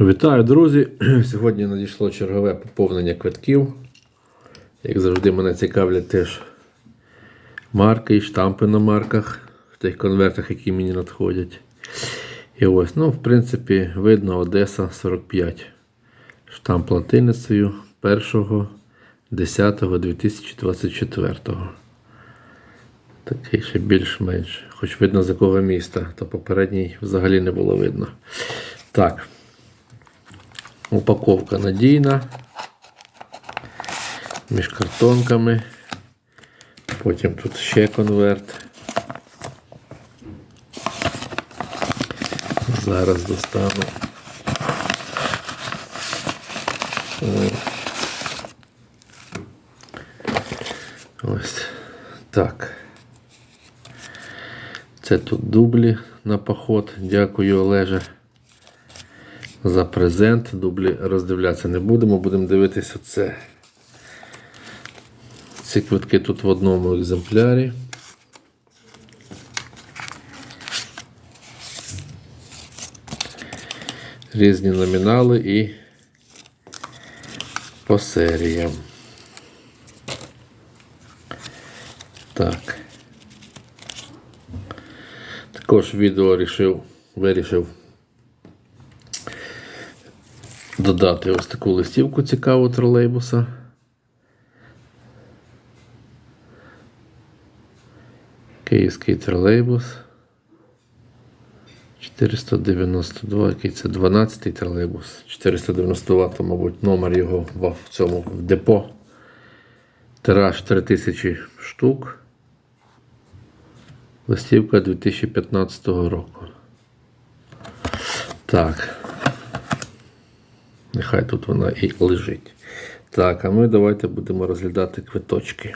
Вітаю, друзі! Сьогодні надійшло чергове поповнення квитків. Як завжди, мене цікавлять теж марки і штампи на марках в тих конвертах, які мені надходять. І ось, ну, в принципі, видно Одеса 45. Штамп латиницею 1.10.2024. Такий ще більш-менш. Хоч видно з якого міста, то попередній взагалі не було видно. Так. Упаковка надійна. Між картонками. Потім тут ще конверт. Зараз достану. Ось так. Це тут дублі на поход. Дякую, Олеже за презент. Дублі роздивлятися не будемо, будемо дивитися це. Ці квитки тут в одному екземплярі. Різні номінали і по серіям. Так. Також відео рішив, вирішив додати ось таку листівку цікаву тролейбуса. Київський тролейбус. 492, який це 12-й тролейбус. 492, то, мабуть, номер його в цьому в депо. Тираж 3000 штук. Листівка 2015 року. Так. Нехай тут вона і лежить. Так, а ми давайте будемо розглядати квиточки.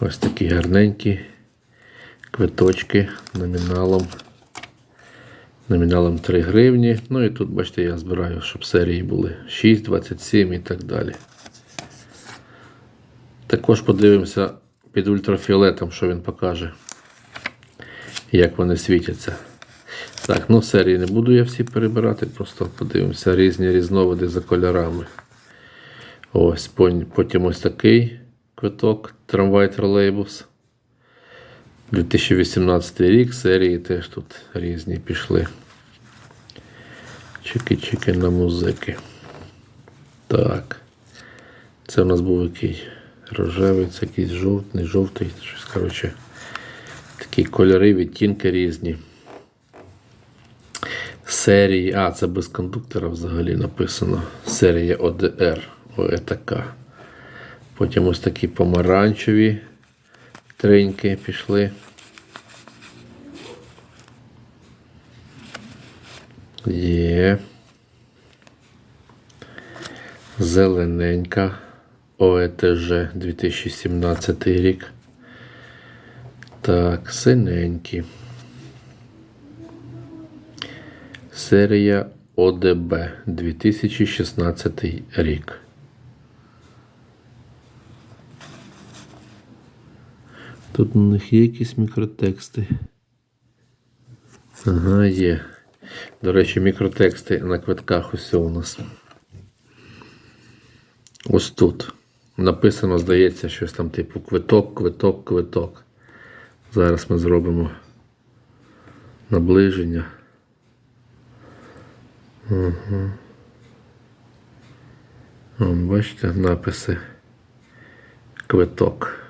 Ось такі гарненькі квиточки номіналом. Номіналом 3 гривні. Ну і тут, бачите, я збираю, щоб серії були 6, 27 і так далі. Також подивимося під ультрафіолетом, що він покаже, як вони світяться. Так, ну серії не буду я всі перебирати, просто подивимося різні різновиди за кольорами. Ось, потім ось такий квиток, трамвай тролейбус. 2018 рік серії теж тут різні пішли. Чики-чики на музики. Так. Це у нас був який рожевий, це якийсь жовтий, жовтий, щось, коротше, такі кольори, відтінки різні серії. А, це без кондуктора взагалі написано. Серія ОДР. ОЕТК. Потім ось такі помаранчеві триньки пішли. Є. Зелененька. ОЕТЖ 2017 рік. Так, синенькі. Серія ОДБ 2016 рік. Тут у них є якісь мікротексти. Ага, є. До речі, мікротексти на квитках ось у нас. Ось тут. Написано, здається, щось там типу квиток, квиток, квиток. Зараз ми зробимо наближення. Угу. Вон, бачите, написи квиток.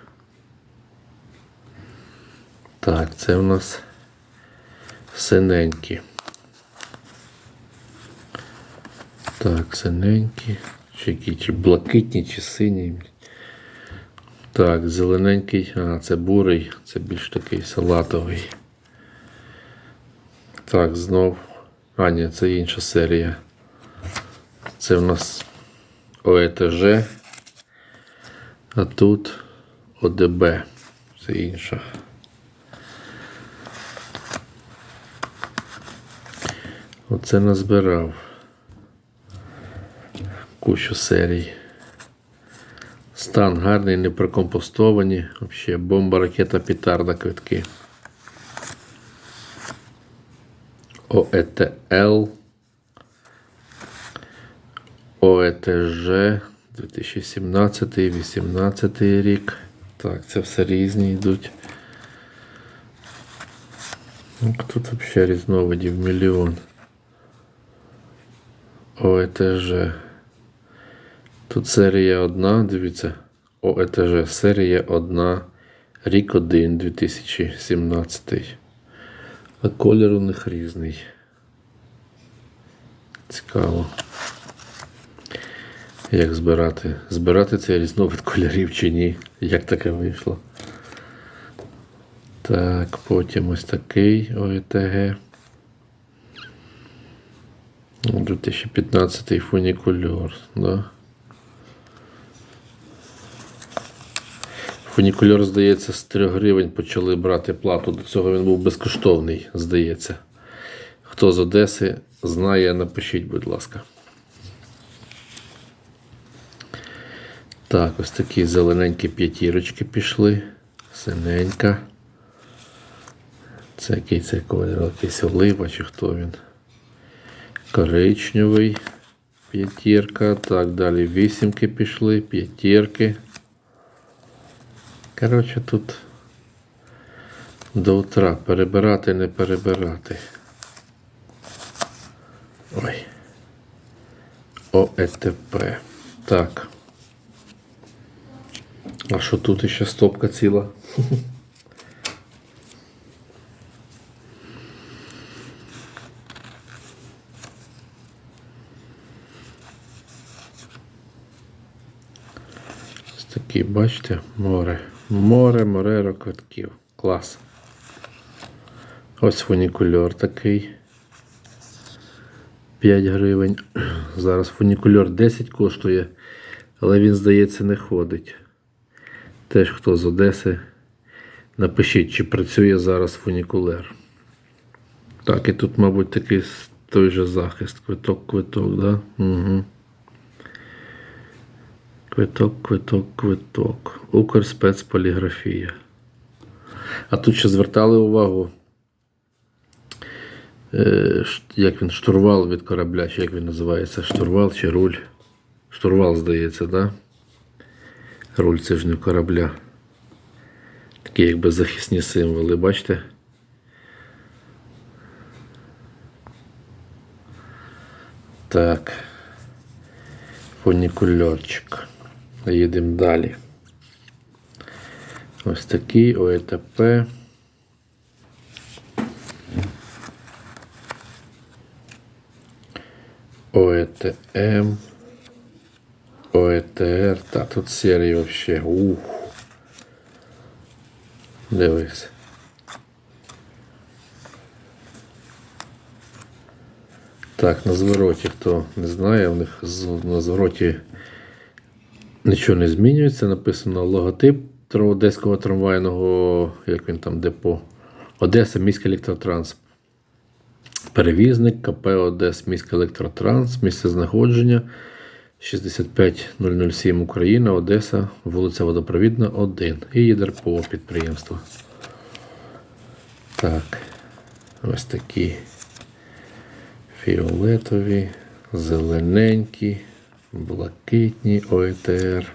Так, це у нас синенькі. Так, синенькі. Чи які, чи блакитні, чи сині. Так, зелененький, а, це бурий, це більш такий салатовий. Так, знов. А, ні, це інша серія. Це в нас ОЕТЖ, а тут ОДБ. Це інша. Оце назбирав кучу серій. Стан гарний, не прокомпостовані. Взагалі бомба, ракета, петарда, квитки. ОЕТЛ, ОЕТЖ 2017-18 рік. Так, це все різні йдуть. Ну, Тут взагалі різновидів мільйон. ОЕТЖ. Тут серія одна, дивіться. ОЕТЖ. Серія одна. Рік 1 2017. А колір у них різний. Цікаво. Як збирати? Збирати цей різновид кольорів чи ні? Як таке вийшло? Так, потім ось такий ОЕТГ. 2015 фунікульор, да? Фунікульор, здається, з 3 гривень почали брати плату. До цього він був безкоштовний, здається. Хто з Одеси знає, напишіть, будь ласка. Так, ось такі зелененькі п'ятірочки пішли. Синенька. Це який це колір? Якийсь олива чи хто він? Коричневий. П'ятірка. Так, далі вісімки пішли, п'ятірки. Коротше, тут до утра перебирати, не перебирати. Ой. ОЕТП. Так. А що тут ще стопка ціла? Ось такі, бачите, море. Море, море квитків. Клас. Ось фунікульор такий. 5 гривень. Зараз фунікульор 10 коштує, але він, здається, не ходить. Теж хто з Одеси. Напишіть, чи працює зараз фунікулер. Так, і тут, мабуть, такий той же захист. Квиток, квиток, да? Угу. Квиток, квиток, квиток. Укрспецполіграфія. А тут ще звертали увагу. Е, як він штурвал від корабля, чи як він називається? Штурвал чи руль? Штурвал, здається, да? Руль це ж не корабля. Такі якби захисні символи, бачите? Так. Фунікульорчик. Їдемо далі. Ось такий ОЕТП. ОЕТМ. ОЕТР. Та тут серії вообще. Ух. Дивись. Так, на звороті, хто не знає, у них на звороті нічого не змінюється. Написано логотип Одеського трамвайного, як він там, депо. Одеса, міський електротранс. Перевізник КП Одес, міський електротранс, місце знаходження 65007 Україна, Одеса, вулиця Водопровідна, 1. І ЄДРПО підприємство. Так, ось такі фіолетові, зелененькі, блакитні ОЕТР.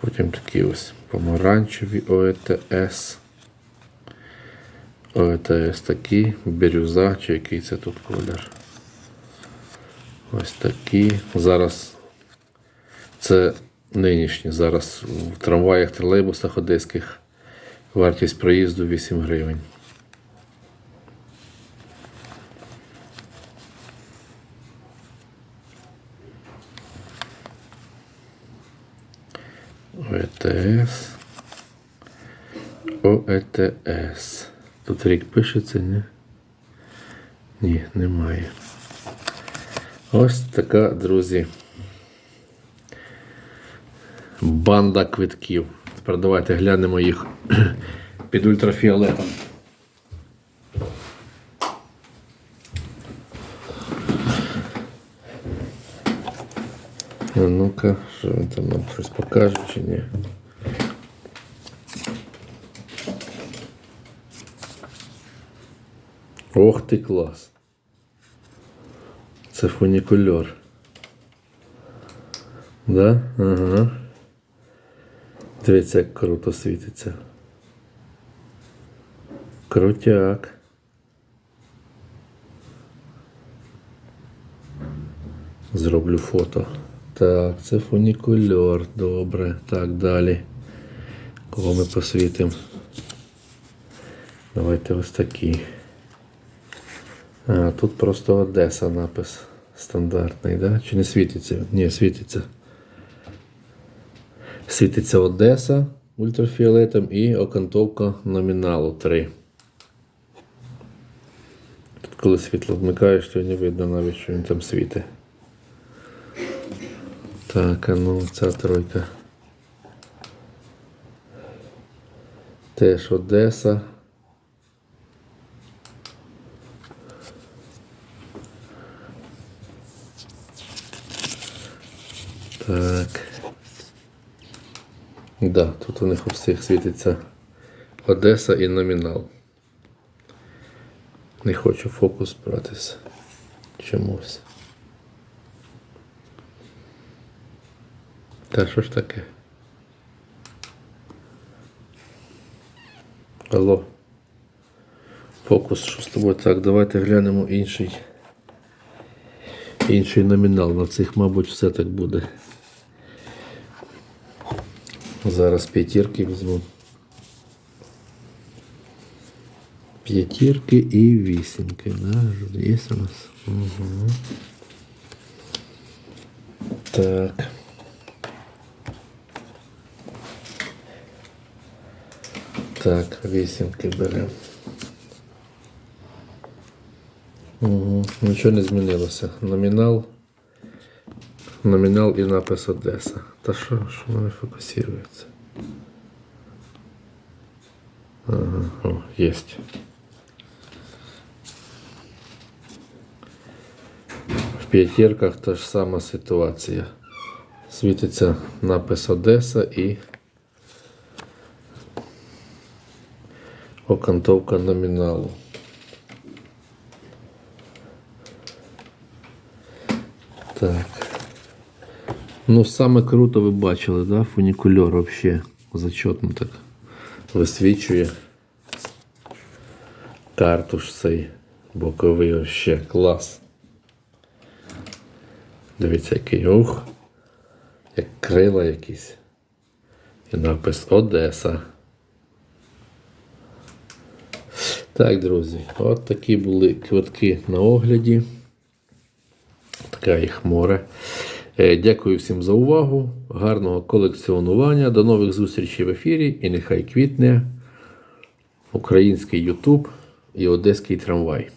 Потім такі ось помаранчеві ОЕТС. ОЕТС такі, бірюза, чи який це тут колір. Ось такі. Зараз це нинішні. Зараз в трамваях, тролейбусах одеських вартість проїзду 8 гривень. ОЕТС. ОЕТС. Тут рік пишеться, ні? Ні, немає. Ось така, друзі. Банда квитків. Тепер давайте глянемо їх під ультрафіолетом. Ну-ка, що він там нам щось покаже чи ні? Ох ти клас. Це фунікульор. Да? Ага. Дивіться, як круто світиться. Крутяк. Зроблю фото. Так, це фунікульор. Добре. Так, далі. Кого ми посвітимо? Давайте ось такі. А, тут просто Одеса напис стандартний, да? Чи не світиться? Ні, світиться. Світиться Одеса ультрафіолетом і окантовка номіналу 3. Тут коли світло вмикаєш, то не видно навіть, що він там світить. Так, а ну ця тройка. Теж Одеса. Так. Да, тут у них у всіх світиться Одеса і номінал. Не хочу фокус братися чомусь. Та що ж таке? Алло. Фокус, що з тобою? Так, давайте глянемо інший. Інший номінал. На цих, мабуть, все так буде. Зараз п'ятірки візьму. П'ятірки і вісімки. Да? Є у нас? Угу. Так. Так, вісімки беремо. Угу. Нічого не змінилося. Номінал. Номінал і напис Одеса. Та що, що воно не? Ага, о, єсть. В п'ятірках та ж сама ситуація. Світиться напис Одеса і окантовка номіналу. Так. Ну, саме круто ви бачили, да? Фунікульор вообще зачетно так висвічує. Картуш цей боковий вообще клас. Дивіться, який ух. Як крила якісь. І напис Одеса. Так, друзі, от такі були квитки на огляді. Така їх море. Е, Дякую всім за увагу. Гарного колекціонування. До нових зустрічей в ефірі. І нехай квітне український Ютуб і одеський трамвай.